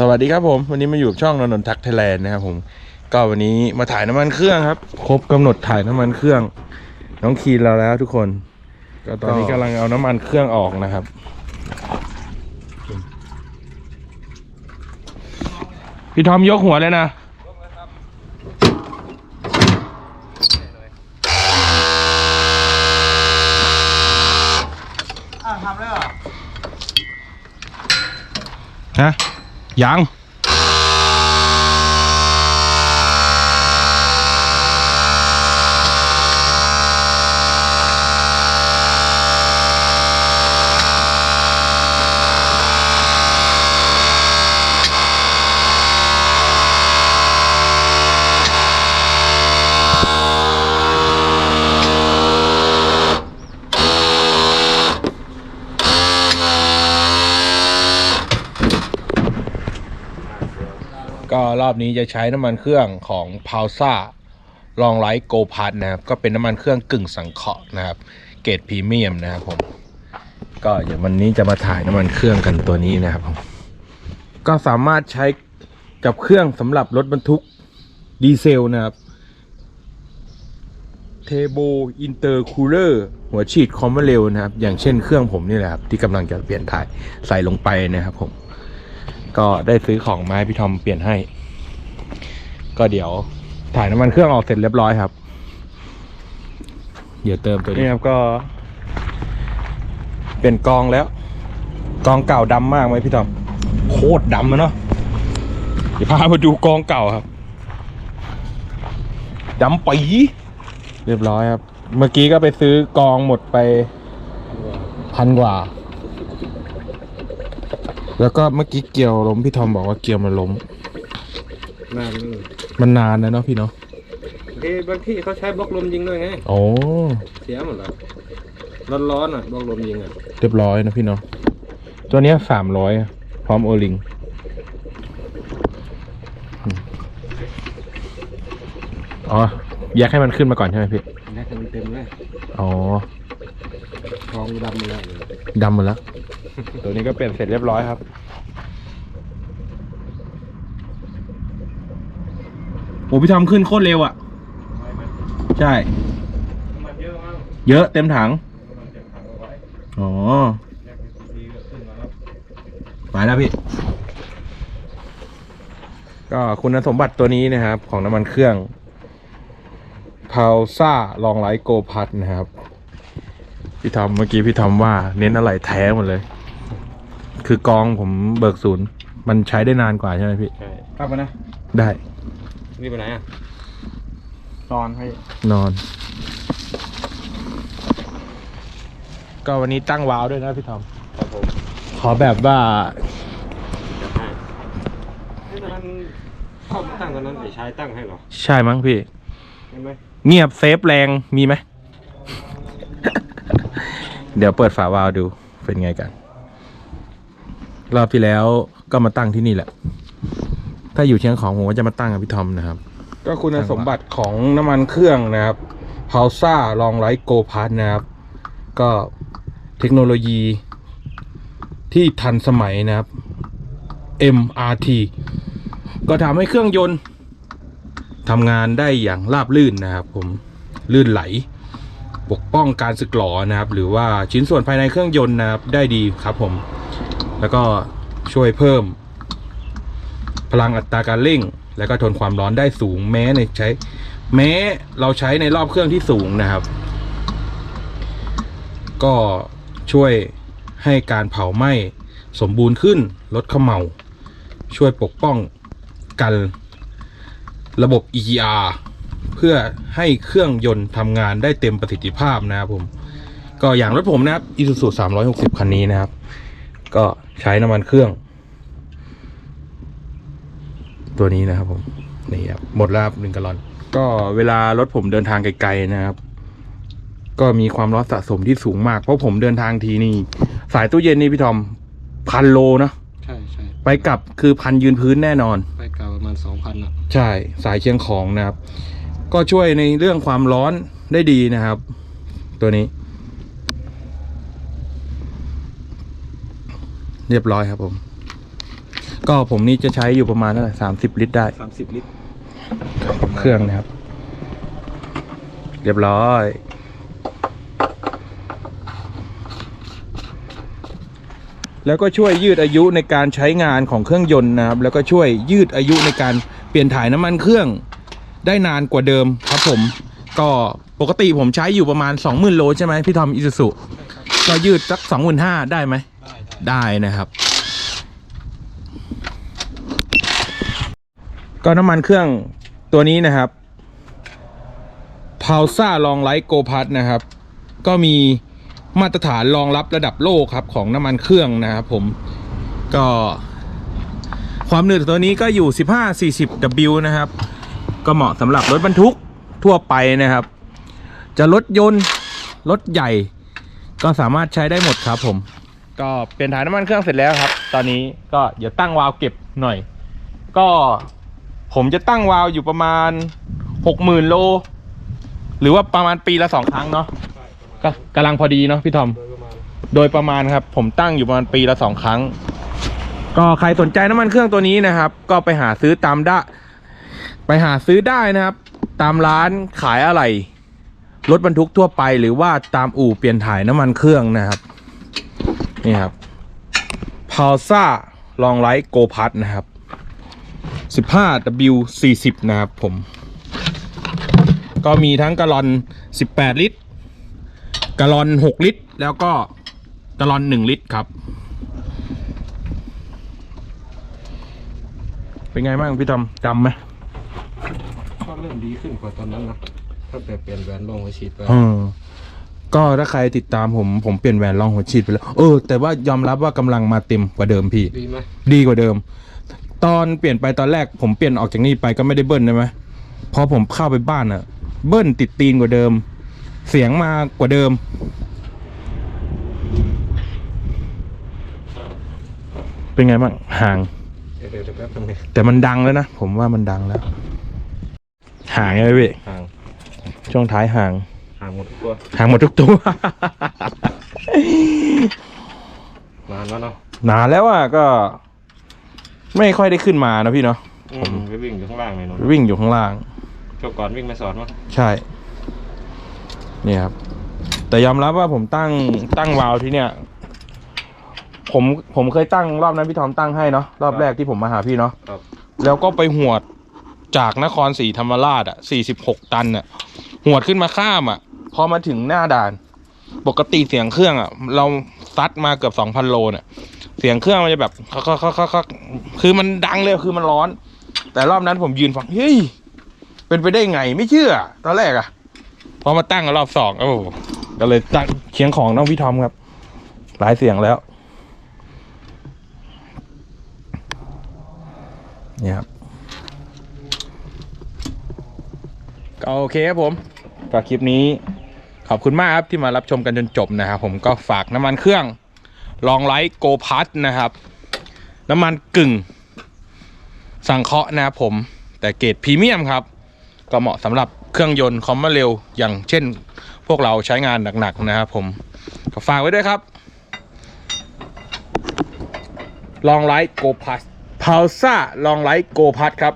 สวัสดีครับผม วันนี้มาอยู่ช่องนนนทักไทยแลนด์นะครับผม ก็วันนี้มาถ่ายน้ำมันเครื่องครับ ครบกำหนดถ่ายน้ำมันเครื่อง น้องคีนเราแล้วทุกคน ก็ตอนนี้กำลังเอาน้ำมันเครื่องออกนะครับ พี่ทอมยกหัวเลยนะ ยัง รอบนี้จะใช้น้ำมันเครื่องของ p a u s a ลองไลท์โกพัทนะครับ ก็เป็นน้ำมันเครื่องกึ่งสังเคราะห์นะครับ เกรดพรีเมียมนะครับผม ก็เดี๋ยววันนี้จะมาถ่ายน้ำมันเครื่องกันตัวนี้นะครับผม ก็สามารถใช้กับเครื่องสำหรับรถบรรทุกดีเซลนะครับเทโบอินเตอร์คูลเลอร์หัวฉีดคอมเบเร็วนะครับ อย่างเช่นเครื่องผมนี่แหละครับ ที่กำลังจะเปลี่ยนถ่ายใส่ลงไปนะครับผม ก็ได้ซื้อของมาให้พี่ทอมเปลี่ยนให้ ก็เดี๋ยวถ่ายน้ำมันเครื่องออกเสร็จเรียบร้อยครับ เดี๋ยวเติมตัวนี้ครับก็ เป็นกองแล้ว กองเก่าดำมากไหมพี่ทอมโคตรดำเลยเนาะเดี๋ยวพามาดูกองเก่าครับดำปีเรียบร้อยครับ เมื่อกี้ก็ไปซื้อกองหมดไปพันกว่า แล้วก็เมื่อกี้เกี่ยวล้มพี่ทอมบอกว่าเกี่ยวมันล้มนาเลย มันนานนะเนาะพี่เนาะเอ้บางที่เขาใช้บล็อกลมยิงด้วยไง โอ้เสียหมดแล้วร้อนๆอะบล็อกลมยิงอะเรียบร้อยนะพี่เนาะตัวเนี้สามร้อยพร้อมโอลิงอืมอ๋อแยกให้มันขึ้นมาก่อนใช่ไหมพี่แม็กมันเต็มเลยอ๋อทองดำเลยดำหมดแล้ว ตัวนี้ก็เปลี่ยนเสร็จเรียบร้อยครับ โอ้พี่ทำขึ้นโคตรเร็วอะ ใช่มันเยอะมากเยอะเต็มถังมันเจ็บถังเอาไว้อ๋อแม็กดีก็ขึ้นมาแล้วไปแล้วพี่ ก็คุณสมบัติตัวนี้นะครับ ของน้ำมันเครื่อง p a u s a ลองไลท์โกพัทนะครับ พี่ทอมเมื่อกี้พี่ทอมว่าเน้นอะไรแท้หมดเลย คือกองผมเบิกศูนย์ มันใช้ได้นานกว่าใช่ไหมพี่ ใช่กลับมานะ ได้ นี่ไปไหนอะ นอนให้นอน ก็วันนี้ตั้งวาล์วด้วยนะพี่ทอม ครับผมขอแบบว่าจะให้ไอ้ตอนนั้นเข้ามาตั้งตอนนั้นไอ้ชายตั้งให้เหรอใช่มั้งพี่ใช่ไหมเงียบเซฟแรงมีไหม เดี๋ยวเปิดฝาวาล์วดูเป็นไงกัน รอบที่แล้วก็มาตั้งที่นี่แหละ ถ้าอยู่เชียงของผมก็จะมาตั้งกับพี่ทอมนะครับ ก็คุณสมบัติของน้ำมันเครื่องนะครับ p a u s a ลองไลท์โกพาร์นะครับ ก็เทคโนโลยีที่ทันสมัยนะครับ MRT ก็ทำให้เครื่องยนต์ทำงานได้อย่างราบลื่นนะครับ ผมลื่นไหล ปกป้องการสึกหรอนะครับ หรือว่าชิ้นส่วนภายในเครื่องยนต์นะครับได้ดีครับผม แล้วก็ช่วยเพิ่ม พลังอัตราการเร่ง และก็ทนความร้อนได้สูง แม้ในใช้ แม้เราใช้ในรอบเครื่องที่สูงนะครับ ก็ช่วยให้การเผาไหม้สมบูรณ์ขึ้นลดขมเหลาช่วยปกป้องกันระบบ EGR เพื่อให้เครื่องยนต์ทำงานได้เต็มประสิทธิภาพนะครับผม ก็อย่างรถผมนะครับ Isuzu 360 คันนี้นะครับ ก็ใช้น้ำมันเครื่อง ตัวนี้นะครับผมนี่ครับหมดแล้วครับหนึ่งกะลอน ก็เวลารถผมเดินทางไกลๆนะครับ ก็มีความร้อนสะสมที่สูงมากเพราะผมเดินทางทีนี่สายตู้เย็นนี่พี่ทอมพันโลนะใช่ใช่ไปกลับคือพันยืนพื้นแน่นอน ไปกลับประมาณสองพันอะใช่สายเชียงของนะครับ ก็ช่วยในเรื่องความร้อนได้ดีนะครับ ตัวนี้ เรียบร้อยครับผม ก็ผมนี่จะใช้อยู่ประมาณเท่าไหร่สามสิบลิตรได้สามสิบลิตรเครื่องนะครับ เรียบร้อย แล้วก็ช่วยยืดอายุในการใช้งานของเครื่องยนต์นะครับ แล้วก็ช่วยยืดอายุในการเปลี่ยนถ่ายน้ำมันเครื่องได้นานกว่าเดิมครับผม ก็ปกติผมใช้อยู่ประมาณ 20,000 โลใช่ไหมพี่ทอมอิซูซุก็ยืดสัก 25,000ได้ไหม ได้ได้ได้นะครับ ก็น้ำมันเครื่องตัวนี้นะครับ p a u s a Long Light Go p a s นะครับ ก็มีมาตรฐานรองรับระดับโลกครับของน้ำมันเครื่องนะครับผมก็ความหนืดตัวนี้ก็อยู่ 15-40 W นะครับ ก็เหมาะสำหรับรถบรรทุกทั่วไปนะครับ จะรถยนต์รถใหญ่ ก็สามารถใช้ได้หมดครับผม ก็เปลี่ยนถ่ายน้ำมันเครื่องเสร็จแล้วครับ ตอนนี้ก็เดี๋ยวตั้งวาล์วเก็บหน่อย ก็ ผมจะตั้งวาล์วอยู่ประมาณหกหมื่นโล หรือว่าประมาณปีละสองครั้งเนาะก็กำลังพอดีเนาะพี่ทอม โดยประมาณครับ ผมตั้งอยู่ประมาณปีละสองครั้ง ก็ใครสนใจน้ำมันเครื่องตัวนี้นะครับ ก็ไปหาซื้อตามได้ ไปหาซื้อได้นะครับ ตามร้านขายอะไหล่รถบรรทุกทั่วไปหรือว่าตามอู่เปลี่ยนถ่ายน้ำมันเครื่องนะครับนี่ครับพาวซ่าลองไลท์โกพัทนะครับ 15 W 40นะครับผม ก็มีทั้งกะลอน 18 ลิตร กะลอน 6 ลิตร แล้วก็กะลอน 1 ลิตรครับ เป็นไงบ้างพี่ทอมจำไหมก็เริ่มดีขึ้นกว่าตอนนั้นนะตั้งแต่เปลี่ยนแหวนลงหัวฉีดไปเออก็ถ้าใครติดตามผมผมเปลี่ยนแหวนรองหัวฉีดไปแล้ว เออ แต่ว่ายอมรับว่ากำลังมาเต็มกว่าเดิมพี่ ดีไหมดีกว่าเดิม ตอนเปลี่ยนไปตอนแรกผมเปลี่ยนออกจากนี่ไปก็ไม่ได้เบิ้ลใช่ไหมพอผมเข้าไปบ้านอะเบิ้ลติดตีนกว่าเดิม เสียงมากว่าเดิม เป็นไงบ้างห่าง เดี๋ยวเดี๋ยวเดี๋ยวแป๊บนึงเลยแต่มันดังแล้วนะ ผมว่ามันดังแล้ว ห่างไงพี่ห่างช่วงท้ายห่าง ห่างหมดทุกตัวห่างหมดทุกตัว นานแล้วเนาะนานแล้วอะก็ ไม่ค่อยได้ขึ้นมานะพี่เนาะอืมไปวิ่งอยู่ข้างล่างเลยเนาะวิ่งอยู่ข้างล่างช่วงก่อนวิ่งไม่สอนมั้งใช่นี่ครับ แต่ยอมรับว่าผมตั้งตั้งวาล์วที่เนี่ย ผมผมเคยตั้งรอบนั้นพี่ทอมตั้งให้เนาะรอบแรกที่ผมมาหาพี่เนาะครับ แล้วก็ไปหวดจากนครศรีธรรมราชอะสี่สิบหกตันอะ หวดขึ้นมาข้ามอะ พอมาถึงหน้าด่าน ปกติเสียงเครื่องอะ เราซัดมาเกือบสองพันโลเนี่ย เสียงเครื่องมันจะแบบคักคักคักคักคักคือมันดังเลยคือมันร้อน แต่รอบนั้นผมยืนฟังเฮ้ยเป็นไปได้ไงไม่เชื่อ ตอนแรกอะพอมาตั้งรอบสองโอ้โหก็เลยตั้งเคียงของน้องพี่ทอมครับ หลายเสียงแล้วเนี่ยครับก็โอเคครับผมก็คลิปนี้ขอบคุณมากครับที่มารับชมกันจนจบนะครับผมก็ฝากน้ำมันเครื่อง ลองไลท์โกพัทนะครับ น้ำมันกึ่ง สังเคราะห์นะครับผม แต่เกรดพรีเมียมครับ ก็เหมาะสำหรับเครื่องยนต์คอมมาเร็ว อย่างเช่นพวกเราใช้งานหนักๆนะครับผมก็ฝากไว้ด้วยครับ ลองไลท์โกพัทพาวซ่าลองไลท์โกพัทครับ